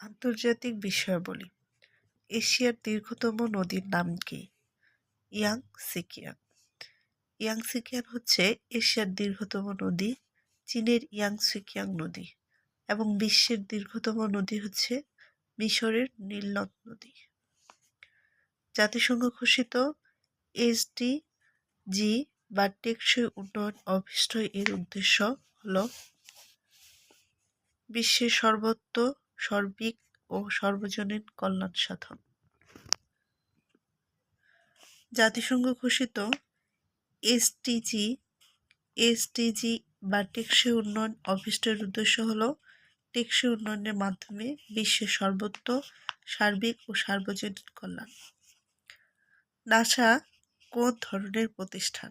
আন্তর্জাতিক বিষয়াবলী এশিয়ার দীর্ঘতম নদীর নাম কি? ইয়াং সিকিয়াং ইয়াং সিকিয়াং হচ্ছে এশিয়ার দীর্ঘতম নদী, চীনের ইয়াং সিকিয়াং নদী এবং বিশ্বের দীর্ঘতম নদী হচ্ছে মিশরের নীলনদ নদী। জাতিসংঘ ঘোষিত এসডি জি বা টেকসই উন্নয়ন অভিষ্ট এর উদ্দেশ্য হল বিশ্বের সর্বত্র সর্বিক ও সর্বজনীন কল্যাণ সাধন জাতিসংঘ ঘোষিত এসটিজি এসটিজি বা টেকসই উন্নয়ন অভিষ্টের উদ্দেশ্য হল টেকসই উন্নয়নের মাধ্যমে বিশ্বের সর্বত্র সার্বিক ও সার্বজনীন কল্যাণ। নাসা কোন ধরনের প্রতিষ্ঠান?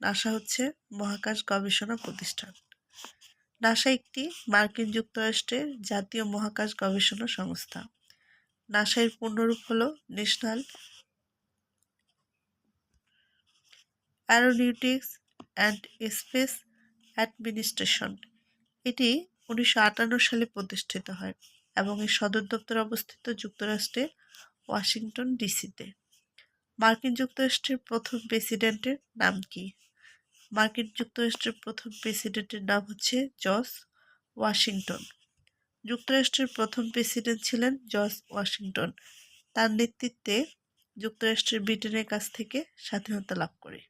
নাসা হচ্ছে মহাকাশ গবেষণা প্রতিষ্ঠান। নাসা একটি মার্কিন যুক্তরাষ্ট্রের জাতীয় মহাকাশ গবেষণা সংস্থা। নাসার পূর্ণরূপ হল national aeronautics and space administration. এটি উনিশশো আটান্ন সালে প্রতিষ্ঠিত হয় এবং এর সদর দপ্তর অবস্থিত যুক্তরাষ্ট্রের ওয়াশিংটন ডিসিতে। মার্কিন যুক্তরাষ্ট্রের প্রথম প্রেসিডেন্টের নাম কি? মার্কিন যুক্তরাষ্ট্রের প্রথম প্রেসিডেন্টের নাম হচ্ছে জর্জ ওয়াশিংটন। যুক্তরাষ্ট্রের প্রথম প্রেসিডেন্ট ছিলেন জর্জ ওয়াশিংটন। তার নেতৃত্বে যুক্তরাষ্ট্রের ব্রিটেনের কাছ থেকে স্বাধীনতা লাভ করে।